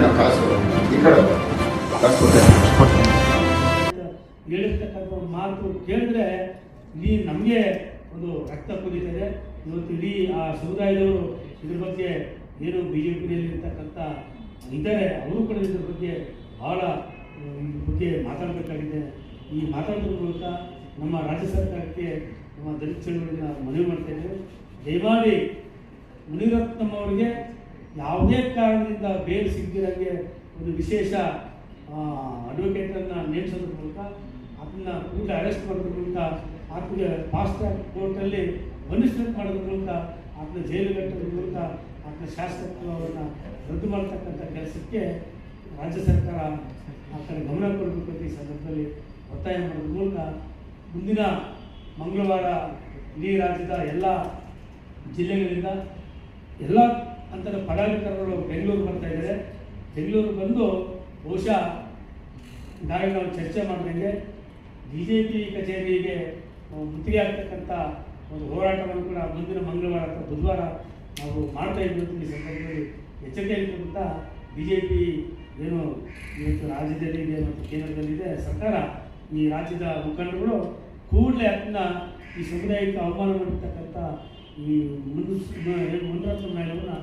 ಕೊಡ್ತೇನೆ ಕಾಸು. ಹೇಳಿರ್ತಕ್ಕಂಥ ಮಾತು ಕೇಳಿದ್ರೆ ನೀ ನಮಗೆ ಒಂದು ರಕ್ತ ಕುದೀತದೆ. ಇವತ್ತು ಇಡೀ ಆ ಸಮುದಾಯದವರು ಇದ್ರ ಬಗ್ಗೆ ಏನು ಬಿ ಜೆ ಪಿಯಲ್ಲಿರ್ತಕ್ಕಂಥ ಇದ್ದಾರೆ, ಅವರು ಕೂಡ ಇದ್ರ ಬಗ್ಗೆ ಬಗ್ಗೆ ಮಾತಾಡಬೇಕಾಗಿದೆ. ಈ ಮಾತಾಡೋದ್ರ ಮೂಲಕ ನಮ್ಮ ರಾಜ್ಯ ಸರ್ಕಾರಕ್ಕೆ ನಮ್ಮ ದಲಿತ ಚಳವಳಿಯನ್ನು ಮನವಿ ಮಾಡ್ತಾ ದಯಮಾಡಿ ಮುನಿರತ್ನಂ ಅವರಿಗೆ ಯಾವುದೇ ಕಾರಣದಿಂದ ಬೇಲ್ ಸಿಗದಿರಂಗೆ ಒಂದು ವಿಶೇಷ ಅಡ್ವೊಕೇಟನ್ನು ನೇಮಿಸೋದ್ರ ಮೂಲಕ ಅದನ್ನ ಕೂಡ ಅರೆಸ್ಟ್ ಮಾಡೋದ್ರ ಮೂಲಕ ಆತನಿಗೆ ಫಾಸ್ಟ್ ಟ್ರ್ಯಾಕ್ ಕೋರ್ಟಲ್ಲಿ ಪನಿಷ್ಮೆಂಟ್ ಮಾಡೋದ್ರ ಮೂಲಕ ಆತನ ಜೈಲು ಕಟ್ಟೋದ್ರ ಮೂಲಕ ಆತನ ಶಾಸಕತ್ವವನ್ನು ರದ್ದು ಮಾಡ್ತಕ್ಕಂಥ ಕೆಲಸಕ್ಕೆ ರಾಜ್ಯ ಸರ್ಕಾರ ಆ ಕಡೆ ಗಮನ ಕೊಡಬೇಕು ಅಂತ ಈ ಸಂದರ್ಭದಲ್ಲಿ ಒತ್ತಾಯ ಮಾಡೋದ್ರ ಮೂಲಕ ಮುಂದಿನ ಮಂಗಳವಾರ ಇಡೀ ರಾಜ್ಯದ ಎಲ್ಲ ಜಿಲ್ಲೆಗಳಿಂದ ಎಲ್ಲ ಅಂತರ ಪದಾಧಿಕಾರಿಗಳು ಬೆಂಗಳೂರು ಬರ್ತಾ ಇದ್ದಾರೆ. ಬೆಂಗಳೂರು ಬಂದು ಬಹುಶಃ ನಾಳೆ ನಾವು ಚರ್ಚೆ ಮಾಡಿದಂಗೆ ಬಿ ಜೆ ಪಿ ಕಚೇರಿಗೆ ಮುತ್ತಿಗೆ ಆಗ್ತಕ್ಕಂಥ ಒಂದು ಹೋರಾಟವನ್ನು ಕೂಡ ಮುಂದಿನ ಮಂಗಳವಾರ ಅಥವಾ ಬುಧವಾರ ನಾವು ಮಾಡ್ತಾ ಇದ್ದೀವಿ ಅಂತ ಈ ಸಂದರ್ಭದಲ್ಲಿ ಎಚ್ಚರಿಕೆ ಅಂತ ಬಿ ಜೆ ಪಿ ಏನು ಇವತ್ತು ರಾಜ್ಯದಲ್ಲಿದೆ ಮತ್ತು ಕೇಂದ್ರದಲ್ಲಿದೆ ಸರ್ಕಾರ ಈ ರಾಜ್ಯದ ಮುಖಂಡರುಗಳು ಕೂಡಲೇ ಅದನ್ನ ಈ ಸಮುದಾಯಕ್ಕೆ ಅವಮಾನ ಮಾಡಿರ್ತಕ್ಕಂಥ ಈ ಮುನ್ನು ಮುನ್ರತ್ನ ಮೇಳವನ್ನು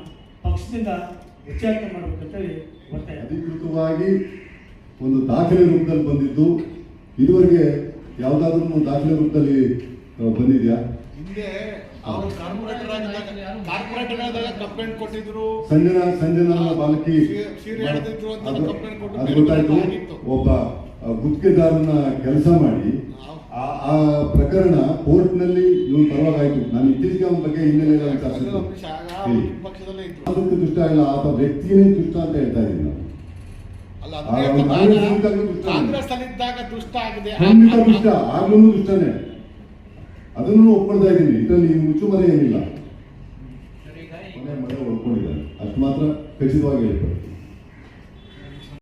ಪಕ್ಷದಿಂದ ಉಚ್ಚಾಟನೆ ಮಾಡಬೇಕಂತೇಳಿ ಒತ್ತಾಯ ಅಧಿಕೃತವಾಗಿ ಒಂದು ದಾಖಲೆ ರೂಪದಲ್ಲಿ ಬಂದಿದ್ದು ಇದುವರೆಗೆ ಯಾವುದಾದ್ರೂ ಒಂದು ದಾಖಲೆ ರೂಪದಲ್ಲಿ ಬಂದಿದ್ಯಾ? ಹಿಂದೆ ಅವರು ಕಾರ್ಪೊರೇಟರ್ ಆಗಿದ್ದಾಗ ಕಾರ್ಪೊರೇಟರ್ ಆದಾಗ ಕಂಪ್ಲೇಂಟ್ ಕೊಟ್ಟಿದ್ರು. ಸಂಜನಾ ಸಂಜನಾ ಬಾಲಕಿ ಅದು ಗೊತ್ತಾಯ್ತು. ಒಬ್ಬ ಗುತ್ತಿಗೆದಾರನ ಕೆಲಸ ಮಾಡಿ ಆ ಆ ಪ್ರಕರಣ ಕೋರ್ಟ್ನಲ್ಲಿ ಇವನು ಪರವಾಗಾಯ್ತು. ನಾನು ಇತ್ತೀಚೆಗೆ ಅವನ ಬಗ್ಗೆ ಹಿನ್ನೆಲೆ ಅದಕ್ಕೆ ದುಷ್ಟ ಇಲ್ಲ ಆತ ವ್ಯಕ್ತಿಯೇ ದುಷ್ಟ ಅಂತ ಹೇಳ್ತಾ ಇದ್ದೀನಿ ನಾನು. ಇದ್ದಾಗಲೂ ದುಷ್ಟ ಕಾಂಗ್ರೆಸ್ ದುಷ್ಟ ಆಗಿದೆ. ಖಂಡಿತ ದುಷ್ಟ ಆಗ್ಲೂ ದುಷ್ಟನೇ. ಅದನ್ನು ಒಪ್ಕೊಳ್ತಾ ಇದ್ದೀನಿ. ಇದರಲ್ಲಿ ಮುಚ್ಚುಮರೆ ಏನಿಲ್ಲ. ಸರ್ ಈಗ ಈ ಮನೆ ಮನೆ ಒಳ್ಕೊಂಡಿದ್ದಾನೆ ಅಷ್ಟು ಮಾತ್ರ ಖಚಿತವಾಗಿ ಹೇಳ್ಕೊಳ್ತೀನಿ.